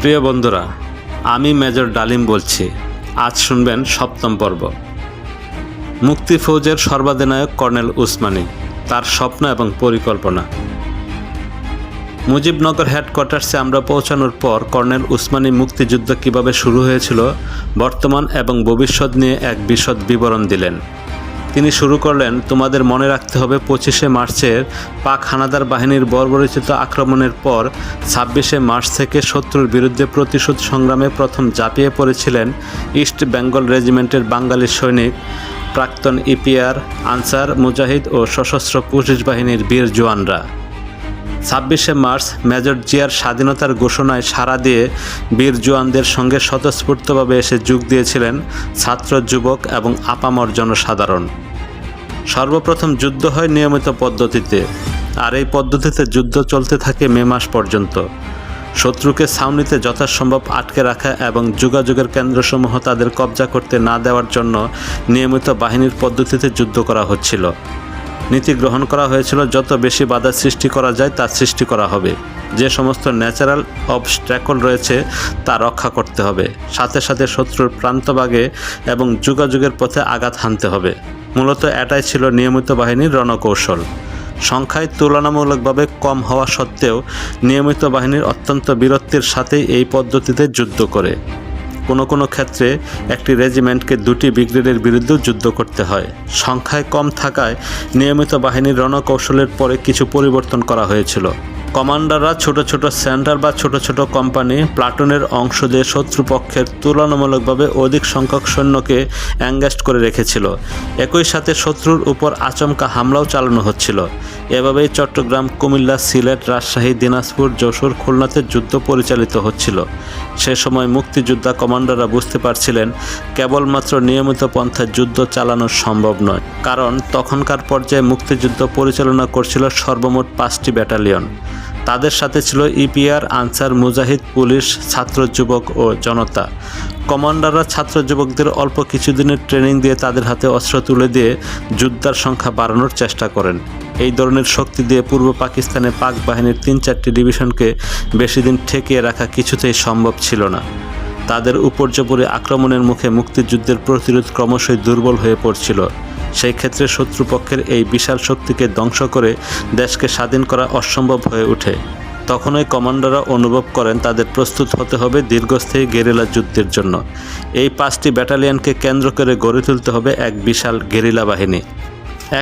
প্রিয় বন্ধুরা, আমি মেজর ডালিম বলছি। আজ শুনবেন সপ্তম পর্ব। মুক্তি ফৌজের সর্বাধিনায়ক কর্নেল উসমানী, তার স্বপ্ন এবং পরিকল্পনা। মুজিবনগর হেডকোয়ার্টার্সে আমরা পৌঁছানোর পর কর্নেল উসমানী মুক্তিযুদ্ধ কীভাবে শুরু হয়েছিল, বর্তমান এবং ভবিষ্যৎ নিয়ে এক বিশদ বিবরণ দিলেন। তিনি শুরু করলেন, তোমাদের মনে রাখতে হবে, পঁচিশে মার্চের পাক হানাদার বাহিনীর বর্বরিচিত আক্রমণের পর ছাব্বিশে মার্চ থেকে শত্রুর বিরুদ্ধে প্রতিশোধ সংগ্রামে প্রথম ঝাঁপিয়ে পড়েছিলেন ইস্ট বেঙ্গল রেজিমেন্টের বাঙালি সৈনিক প্রাক্তন ইপিআর, আনসার, মুজাহিদ ও সশস্ত্র পুলিশ বাহিনীর বীর জওয়ানরা। ছাব্বিশে মার্চ মেজর জিয়ার স্বাধীনতার ঘোষণায় সাড়া দিয়ে বীর জওয়ানদের সঙ্গে স্বতঃস্ফূর্তভাবে এসে যোগ দিয়েছিলেন ছাত্র, যুবক এবং আপামর জনসাধারণ। সর্বপ্রথম যুদ্ধ হয় নিয়মিত পদ্ধতিতে, আর এই পদ্ধতিতে যুদ্ধ চলতে থাকে মে মাস পর্যন্ত। শত্রুকে ছাউনিতে যথাসম্ভব আটকে রাখা এবং যোগাযোগের কেন্দ্রসমূহ তাদের কবজা করতে না দেওয়ার জন্য নিয়মিত বাহিনীর পদ্ধতিতে যুদ্ধ করা হচ্ছিল। নীতি গ্রহণ করা হয়েছিল, যত বেশি বাধা সৃষ্টি করা যায় তা সৃষ্টি করা হবে। যে সমস্ত ন্যাচারাল অবস্ট্যাকল রয়েছে তা রক্ষা করতে হবে। সাথে সাথে শত্রুর প্রান্তভাগে এবং যোগাযোগের পথে আঘাত হানতে হবে। মূলত এটাই ছিল নিয়মিত বাহিনীর রণকৌশল। সংখ্যায় তুলনামূলকভাবে কম হওয়া সত্ত্বেও নিয়মিত বাহিনীর অত্যন্ত বীরত্বের সাথেই এই পদ্ধতিতে যুদ্ধ করে। কোনো কোনো ক্ষেত্রে একটি রেজিমেন্টকে দুটি ব্রিগেডের বিরুদ্ধেও যুদ্ধ করতে হয়। সংখ্যায় কম থাকায় নিয়মিত বাহিনীর রণকৌশলের পরে কিছু পরিবর্তন করা হয়েছিল। কমান্ডাররা ছোট ছোট সেন্টার বা ছোট ছোট কোম্পানি প্লাটুনের অংশ দিয়ে শত্রুপক্ষের তুলনামূলকভাবে অধিক সংখ্যক সৈন্যকে অ্যাঙ্গেস্ট করে রেখেছিল। একই সাথে শত্রুর উপর আচমকা হামলাও চালানো হচ্ছিল। এভাবেই চট্টগ্রাম, কুমিল্লা, সিলেট, রাজশাহী, দিনাজপুর, যশোর, খুলনাতে যুদ্ধ পরিচালিত হচ্ছিল। সে সময় মুক্তিযোদ্ধা কমান্ডাররা বুঝতে পারছিলেন, কেবলমাত্র নিয়মিত পন্থায় যুদ্ধ চালানো সম্ভব নয়। কারণ তখনকার পর্যায়ে মুক্তিযুদ্ধ পরিচালনা করছিল সর্বমোট পাঁচটি ব্যাটালিয়ন। তাদের সাথে ছিল ইপিআর, আনসার, মুজাহিদ, পুলিশ, ছাত্র যুবক ও জনতা। কমান্ডাররা ছাত্র যুবকদের অল্প কিছুদিনের ট্রেনিং দিয়ে তাদের হাতে অস্ত্র তুলে দিয়ে যোদ্ধার সংখ্যা বাড়ানোর চেষ্টা করেন। এই ধরনের শক্তি দিয়ে পূর্ব পাকিস্তানে পাক বাহিনীর তিন চারটি ডিভিশনকে বেশি দিন ঠেকিয়ে রাখা কিছুতেই সম্ভব ছিল না। তাদের উপর্যপরি আক্রমণের মুখে মুক্তিযুদ্ধের প্রতিরোধ ক্রমশই দুর্বল হয়ে পড়ছিল। সেই ক্ষেত্রে শত্রুপক্ষের এই বিশাল শক্তিকে ধ্বংস করে দেশকে স্বাধীন করা অসম্ভব হয়ে ওঠে। তখনই কমান্ডাররা অনুভব করেন তাদের প্রস্তুত হতে হবে দীর্ঘস্থায়ী গেরিলা যুদ্ধের জন্য। এই পাঁচটি ব্যাটালিয়নকে কেন্দ্র করে গড়ে তুলতে হবে এক বিশাল গেরিলা বাহিনী।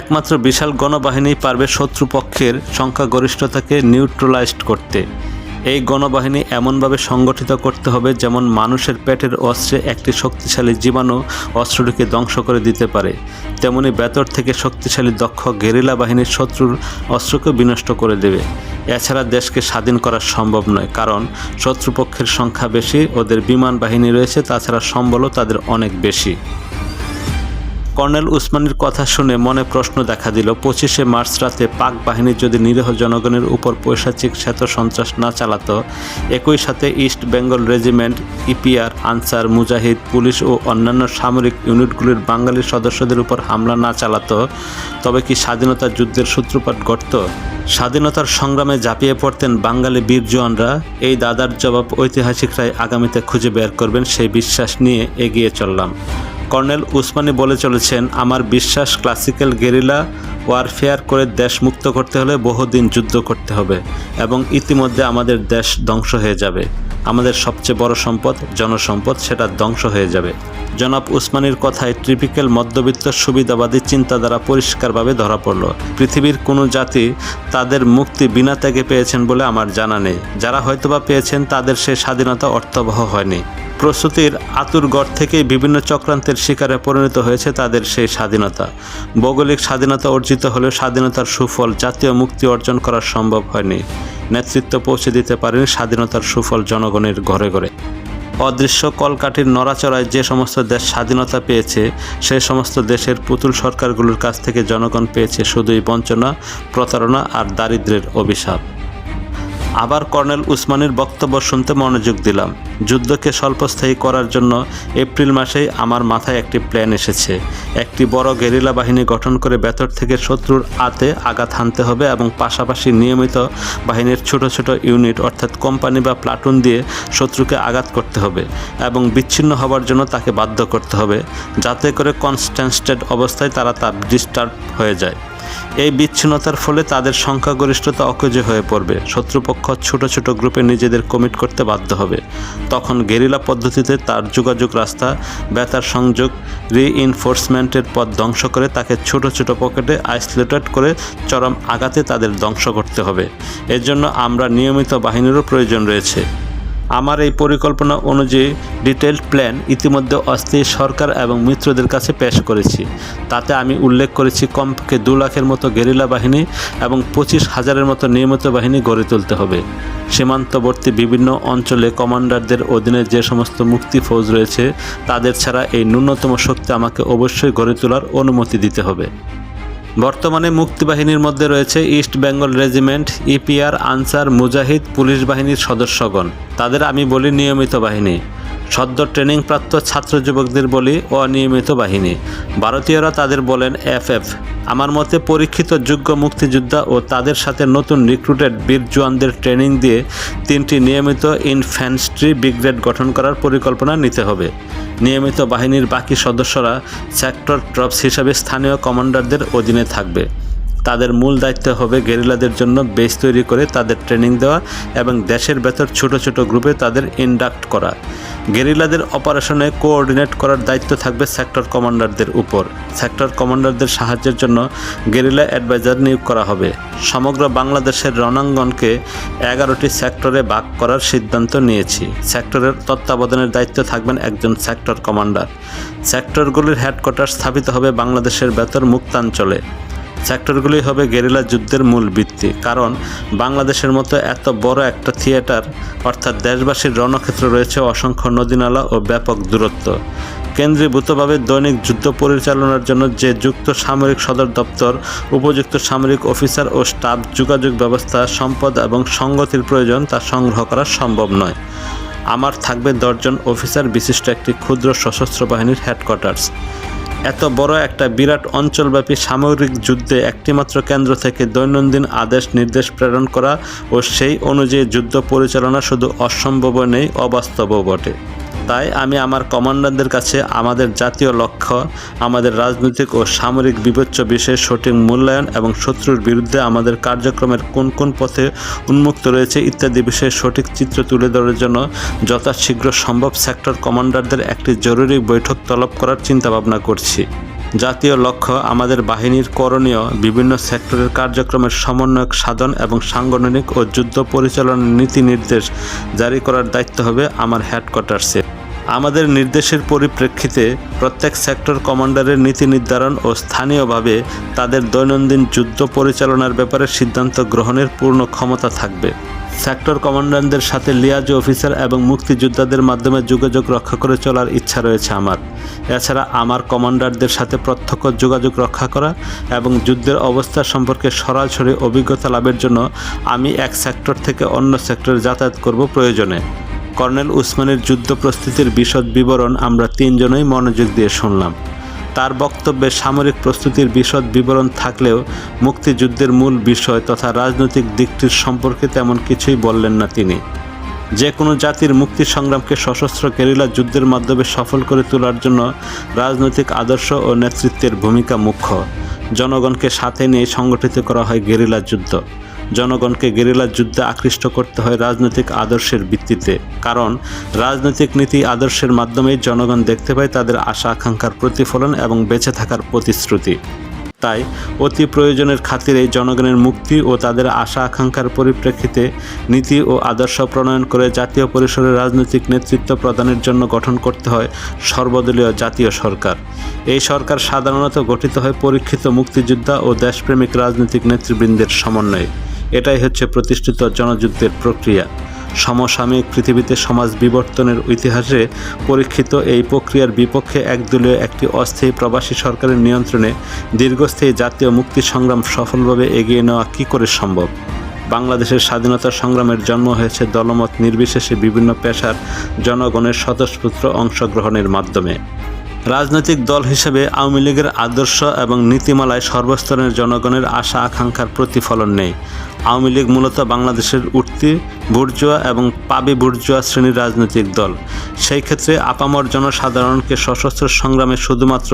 একমাত্র বিশাল গণবাহিনী পারবে শত্রুপক্ষের সংখ্যাগরিষ্ঠতাকে নিউট্রালাইজড করতে। এই গণবাহিনী এমনভাবে সংগঠিত করতে হবে যেমন মানুষের পেটের অস্ত্রে একটি শক্তিশালী জীবাণু অস্ত্রটিকে ধ্বংস করে দিতে পারে। তেমনি বেতর থেকে শক্তিশালী দক্ষ গেরিলা বাহিনীর শত্রুর অস্ত্রকে বিনষ্ট করে দেবে। এছাড়া দেশকে স্বাধীন করা সম্ভব নয়, কারণ শত্রুপক্ষের সংখ্যা বেশি, ওদের বিমান বাহিনী রয়েছে, তাছাড়া সম্বলও তাদের অনেক বেশি। কর্নেল উসমানীর কথা শুনে মনে প্রশ্ন দেখা দিল, পঁচিশে মার্চ রাতে পাক বাহিনী যদি নিরীহ জনগণের উপর পৈশাচিক শ্বেত সন্ত্রাস না চালাত, একই সাথে East Bengal Regiment, EPR, Ansar, Mujahid, police ও অন্যান্য সামরিক ইউনিটগুলির বাঙালি সদস্যদের উপর হামলা না চালাত, তবে কি স্বাধীনতা যুদ্ধের সূত্রপাত ঘটত? স্বাধীনতার সংগ্রামে ঝাঁপিয়ে পড়তেন বাঙালি বীর জওয়ানরা, এই দাদার জবাব ঐতিহাসিকরাই আগামীতে খুঁজে বের করবেন সেই বিশ্বাস নিয়ে এগিয়ে চললাম। কর্নেল উসমানী বলে চলেছেন, আমার বিশ্বাস, ক্লাসিক্যাল গেরিলা ওয়ারফেয়ার করে দেশ মুক্ত করতে হলে বহুদিন যুদ্ধ করতে হবে এবং ইতিমধ্যে আমাদের দেশ ধ্বংস হয়ে যাবে। আমাদের সবচেয়ে বড় সম্পদ, জনসম্পদ, সেটা ধ্বংস হয়ে যাবে। জনাব উসমানির কথায় ট্রিপিক্যাল মধ্যবিত্ত সুবিধাবাদী চিন্তাধারা পরিষ্কারভাবে ধরা পড়ল। পৃথিবীর কোনো জাতি তাদের মুক্তি বিনা ত্যাগে পেয়েছেন বলে আমার জানা নেই। যারা হয়তোবা পেয়েছেন, তাদের সে স্বাধীনতা অর্থবহ হয়নি। প্রস্তুতির আতুর গড় থেকেই বিভিন্ন চক্রান্তের শিকারে পরিণত হয়েছে তাদের সেই স্বাধীনতা। ভৌগোলিক স্বাধীনতা অর্জিত হলেও স্বাধীনতার সুফল জাতীয় মুক্তি অর্জন করা সম্ভব হয়নি। নেতৃত্ব পৌঁছে দিতে পারেনি স্বাধীনতার সুফল জনগণের ঘরে ঘরে। অদৃশ্য কলকাঠির নড়াচড়ায় যে সমস্ত দেশ স্বাধীনতা পেয়েছে সেই সমস্ত দেশের পুতুল সরকারগুলোর কাছ থেকে জনগণ পেয়েছে শুধুই বঞ্চনা, প্রতারণা আর দারিদ্র্যের অভিশাপ। আবার কর্নেল উসমানের বক্তব্য শুনতে মনোযোগ দিলাম। যুদ্ধকে স্বল্পস্থায়ী করার জন্য এপ্রিল মাসেই আমার মাথায় একটি প্ল্যান এসেছে। একটি বড় গেরিলা বাহিনী গঠন করে ভেতর থেকে শত্রুর আতে আঘাত হানতে হবে এবং পাশাপাশি নিয়মিত বাহিনীর ছোট ছোট ইউনিট অর্থাৎ কোম্পানি বা প্লাটুন দিয়ে শত্রুকে আঘাত করতে হবে এবং বিচ্ছিন্ন হবার জন্য তাকে বাধ্য করতে হবে, যাতে করে কনস্ট্যান্সটেড অবস্থায় তারা তা ডিস্টার্ব হয়ে যায়। এই বিচ্ছিন্নতার ফলে তাদের সংখ্যাগরিষ্ঠতা অকেজে হয়ে পড়বে। শত্রুপক্ষ ছোট ছোট গ্রুপে নিজেদের কমিট করতে বাধ্য হবে। তখন গেরিলা পদ্ধতিতে তার যোগাযোগ রাস্তা, বেতার সংযোগ রিইনফোর্সমেন্টের পথ ধ্বংস করে তাকে ছোট ছোট পকেটে আইসোলেটেড করে চরম আঘাতে তাদের ধ্বংস করতে হবে। এর জন্য আমরা নিয়মিত বাহিনীরও প্রয়োজন রয়েছে। আমার এই পরিকল্পনা অনুযায়ী ডিটেলড প্ল্যান ইতিমধ্যে অস্থায়ী সরকার এবং মিত্রদের কাছে পেশ করেছি। তাতে আমি উল্লেখ করেছি কমপক্ষে দু লাখের মতো গেরিলা বাহিনী এবং পঁচিশ হাজারের মতো নিয়মিত বাহিনী গড়ে তুলতে হবে। সীমান্তবর্তী বিভিন্ন অঞ্চলে কমান্ডারদের অধীনে যে সমস্ত মুক্তি ফৌজ রয়েছে, তাদের ছাড়া এই ন্যূনতম শক্তি আমাকে অবশ্যই গড়ে তোলার অনুমতি দিতে হবে। বর্তমানে মুক্তিবাহিনীর মধ্যে রয়েছে East Bengal Regiment, EPR, Ansar, Mujahid, police বাহিনীর সদস্যগণ। তাদের আমি বলি নিয়মিত বাহিনী। সদ্য ট্রেনিংপ্রাপ্ত ছাত্র যুবকদের বলি অনিয়মিত বাহিনী। ভারতীয়রা তাদের বলেন এফএফ। আমার মতে পরীক্ষিত যোগ্য মুক্তিযোদ্ধা ও তাদের সাথে নতুন রিক্রুটেড বীর জওয়ানদের ট্রেনিং দিয়ে তিনটি নিয়মিত ইনফ্যান্ট্রি ব্রিগেড গঠন করার পরিকল্পনা নিতে হবে। নিয়মিত বাহিনীর বাকি সদস্যরা সেক্টর ট্রপস হিসাবে স্থানীয় কমান্ডারদের অধীনে থাকবে। তাদের মূল দায়িত্ব হবে গেরিলাদের জন্য বেস তৈরি করে তাদের ট্রেনিং দেওয়া এবং দেশের ভেতর ছোট ছোট গ্রুপে তাদের ইন্ডাক্ট করা। গেরিলাদের অপারেশনে কোঅর্ডিনেট করার দায়িত্ব থাকবে সেক্টর কমান্ডারদের উপর। সেক্টর কমান্ডারদের সাহায্যের জন্য গেরিলা অ্যাডভাইজার নিয়োগ করা হবে। সমগ্র বাংলাদেশের রণাঙ্গনকে এগারোটি সেক্টরে ভাগ করার সিদ্ধান্ত নিয়েছি। সেক্টরের তত্ত্বাবধানের দায়িত্ব থাকবেন একজন সেক্টর কমান্ডার সেক্টরগুলির হেডকোয়ার্টার স্থাপিত হবে বাংলাদেশের ভেতর মুক্তাঞ্চলে। সেক্টরগুলি হবে গেরিলা যুদ্ধের মূল ভিত্তি, কারণ বাংলাদেশের মতো এত বড় একটা থিয়েটার, অর্থাৎ দেশবাসীর রণক্ষেত্র রয়েছে অসংখ্য নদীনালা ও ব্যাপক দূরত্ব। কেন্দ্রীভূতভাবে দৈনিক যুদ্ধ পরিচালনার জন্য যে যুক্ত সামরিক সদর দপ্তর, উপযুক্ত সামরিক অফিসার ও স্টাফ যোগাযোগ ব্যবস্থা, সম্পদ এবং সঙ্গতির প্রয়োজন তা সংগ্রহ করা সম্ভব নয়। আমার থাকবে দশজন অফিসার, বিশিষ্ট একটি ক্ষুদ্র সশস্ত্র বাহিনীর হেডকোয়ার্টার্স। এত বড় একটা বিরাট অঞ্চলব্যাপী সামরিক যুদ্ধে একটিমাত্র কেন্দ্র থেকে দৈনন্দিন আদেশ নির্দেশ প্রেরণ করা ও সেই অনুযায়ী যুদ্ধ পরিচালনা শুধু অসম্ভব নেই, অবাস্তবও বটে। তাই আমি আমার কমান্ডারদের কাছে আমাদের জাতীয় লক্ষ্য, আমাদের রাজনৈতিক ও সামরিক বিবেচ্য বিষয়ে সঠিক মূল্যায়ন এবং শত্রুর বিরুদ্ধে আমাদের কার্যক্রমের কোন কোন পথে উন্মুক্ত রয়েছে ইত্যাদি বিষয়ে সঠিক চিত্র তুলে ধরার জন্য যথাশীঘ্র সম্ভব সেক্টর কমান্ডারদের একটি জরুরি বৈঠক তলব করার চিন্তাভাবনা করছি। জাতীয় লক্ষ্য আমাদের বাহিনীর করণীয় বিভিন্ন সেক্টরের কার্যক্রমের সমন্বয়ক সাধন এবং সাংগঠনিক ও যুদ্ধ পরিচালনার নীতি নির্দেশ জারি করার দায়িত্ব হবে আমার হেডকোয়ার্টার্সে। আমাদের নির্দেশের পরিপ্রেক্ষিতে প্রত্যেক সেক্টর কমান্ডারের নীতি নির্ধারণ ও স্থানীয়ভাবে তাদের দৈনন্দিন যুদ্ধ পরিচালনার ব্যাপারে সিদ্ধান্ত গ্রহণের পূর্ণ ক্ষমতা থাকবে। সেক্টর কমান্ডারদের সাথে লিয়াজ অফিসার এবং মুক্তিযোদ্ধাদের মাধ্যমে যোগাযোগ রক্ষা করে চলার ইচ্ছা রয়েছে আমার। এছাড়া আমার কমান্ডারদের সাথে প্রত্যক্ষ যোগাযোগ রক্ষা করা এবং যুদ্ধের অবস্থা সম্পর্কে সরাসরি অভিজ্ঞতা লাভের জন্য আমি এক সেক্টর থেকে অন্য সেক্টরে যাতায়াত করব প্রয়োজনে। কর্নেল উসমানের যুদ্ধ প্রস্তুতির বিশদ বিবরণ আমরা তিনজনই মনোযোগ দিয়ে শুনলাম। তার বক্তব্যে সামরিক প্রস্তুতির বিশদ বিবরণ থাকলেও মুক্তিযুদ্ধের মূল বিষয় তথা রাজনৈতিক দিকটির সম্পর্কে তেমন কিছুই বললেন না তিনি। যে কোনো জাতির মুক্তি সংগ্রামকে সশস্ত্র গেরিলা যুদ্ধের মাধ্যমে সফল করে তোলার জন্য রাজনৈতিক আদর্শ ও নেতৃত্বের ভূমিকা মুখ্য। জনগণকে সাথে নিয়ে সংগঠিত করা হয় গেরিলা যুদ্ধ। জনগণকে গেরিলা যুদ্ধে আকৃষ্ট করতে হয় রাজনৈতিক আদর্শের ভিত্তিতে। কারণ, রাজনৈতিক নীতি আদর্শের মাধ্যমেই জনগণ দেখতে পায় তাদের আশা আকাঙ্ক্ষার প্রতিফলন এবং বেঁচে থাকার প্রতিশ্রুতি। তাই অতি প্রয়োজনের খাতিরে জনগণের মুক্তি ও তাদের আশা আকাঙ্ক্ষার পরিপ্রেক্ষিতে নীতি ও আদর্শ প্রণয়ন করে জাতীয় পরিসরে রাজনৈতিক নেতৃত্ব প্রদানের জন্য গঠন করতে হয় সর্বদলীয় জাতীয় সরকার। এই সরকার সাধারণত গঠিত হয় পরীক্ষিত মুক্তিযোদ্ধা ও দেশপ্রেমিক রাজনৈতিক নেতৃবৃন্দের সমন্বয়ে। এটাই হচ্ছে প্রতিষ্ঠিত জনযুদ্ধের প্রক্রিয়া। সমসাময়িক পৃথিবীতে সমাজ বিবর্তনের ইতিহাসে পরীক্ষিত এই প্রক্রিয়ার বিপক্ষে একদলীয় একটি অস্থায়ী প্রবাসী সরকারের নিয়ন্ত্রণে দীর্ঘস্থায়ী জাতীয় মুক্তি সংগ্রাম সফলভাবে এগিয়ে নেওয়া কী করে সম্ভব? বাংলাদেশের স্বাধীনতা সংগ্রামের জন্ম হয়েছে দলমত নির্বিশেষে বিভিন্ন পেশার জনগণের স্বতঃস্ফূর্ত অংশগ্রহণের মাধ্যমে। রাজনৈতিক দল হিসেবে আওয়ামী লীগের আদর্শ এবং নীতিমালায় সর্বস্তরের জনগণের আশা আকাঙ্ক্ষার প্রতিফলন নেই। আওয়ামী লীগ মূলত বাংলাদেশের উঠতি বুর্জুয়া এবং পাবি বুর্জুয়া শ্রেণির রাজনৈতিক দল। সেই ক্ষেত্রে আপামর জনসাধারণকে সশস্ত্র সংগ্রামে শুধুমাত্র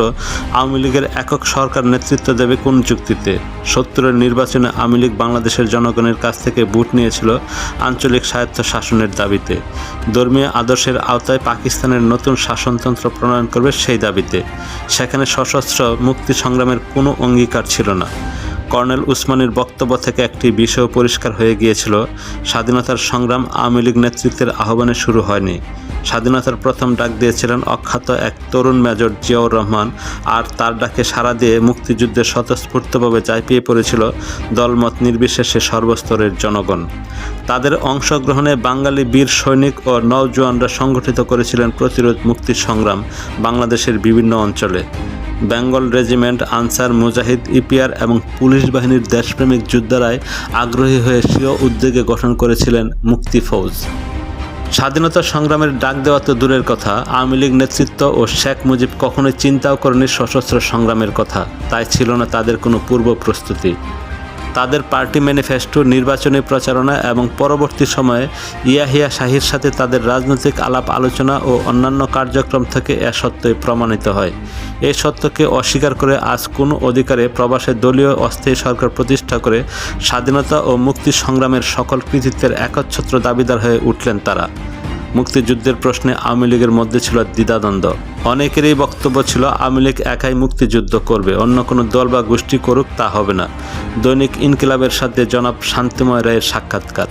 আওয়ামী লীগের একক সরকার নেতৃত্ব দেবে কোন যুক্তিতে? সত্তরের নির্বাচনে আওয়ামী লীগ বাংলাদেশের জনগণের কাছ থেকে ভোট নিয়েছিল আঞ্চলিক স্বায়ত্ত শাসনের দাবিতে। ধর্মীয় আদর্শের আওতায় পাকিস্তানের নতুন শাসনতন্ত্র প্রণয়ন করবে সেই দাবিতে। সেখানে সশস্ত্র মুক্তি সংগ্রামের কোনো অঙ্গীকার ছিল না। কর্নেল উসমানের বক্তব্য থেকে একটি বিষয় পরিষ্কার হয়ে গিয়েছিল, স্বাধীনতার সংগ্রাম আওয়ামী লীগ নেতৃত্বের আহ্বানে শুরু হয়নি। স্বাধীনতার প্রথম ডাক দিয়েছিলেন অখ্যাত এক তরুণ মেজর জিয়াউর রহমান। আর তার ডাকে সাড়া দিয়ে মুক্তিযুদ্ধে স্বতঃস্ফূর্তভাবে চাইপিয়ে পড়েছিল দলমত নির্বিশেষে সর্বস্তরের জনগণ। তাদের অংশগ্রহণে বাঙালি বীর সৈনিক ও নওজোয়ানরা সংগঠিত করেছিলেন প্রতিরোধ মুক্তি সংগ্রাম বাংলাদেশের বিভিন্ন অঞ্চলে। বেঙ্গল রেজিমেন্ট আনসার মুজাহিদ ইপিআর এবং পুলিশ বাহিনীর দেশপ্রেমিক যোদ্ধারাই আগ্রহী হয়ে স্বীয় উদ্যোগে গঠন করেছিলেন মুক্তি ফৌজ। স্বাধীনতা সংগ্রামের ডাক দেওয়া তো দূরের কথা। আওয়ামী লীগ নেতৃত্ব ও শেখ মুজিব কখনোই চিন্তাও করেনি সশস্ত্র সংগ্রামের কথা। তাই ছিল না তাদের কোনো পূর্ব প্রস্তুতি। তাদের পার্টি ম্যানিফেস্টো, নির্বাচনী প্রচারণা এবং পরবর্তী সময়ে ইয়াহিয়া শাহির সাথে তাদের রাজনৈতিক আলাপ আলোচনা ও অন্যান্য কার্যক্রম থেকে এ সত্যই প্রমাণিত হয়। এই সত্যকে অস্বীকার করে আজ কোনো অধিকারে প্রবাসে দলীয় অস্থায়ী সরকার প্রতিষ্ঠা করে স্বাধীনতা ও মুক্তি সংগ্রামের সকল কৃতিত্বের একচ্ছত্র দাবিদার হয়ে উঠলেন তারা। মুক্তিযুদ্ধের প্রশ্নে আওয়ামী লীগের মধ্যে ছিল দ্বিধাদ্বন্দ্ব। অনেকেরই বক্তব্য ছিল, আওয়ামী লীগ একাই মুক্তিযুদ্ধ করবে, অন্য কোনো দল বা গোষ্ঠী করুক তা হবে না। দৈনিক ইনকিলাবের সাথে জনাব শান্তিময় রায়ের সাক্ষাৎকার।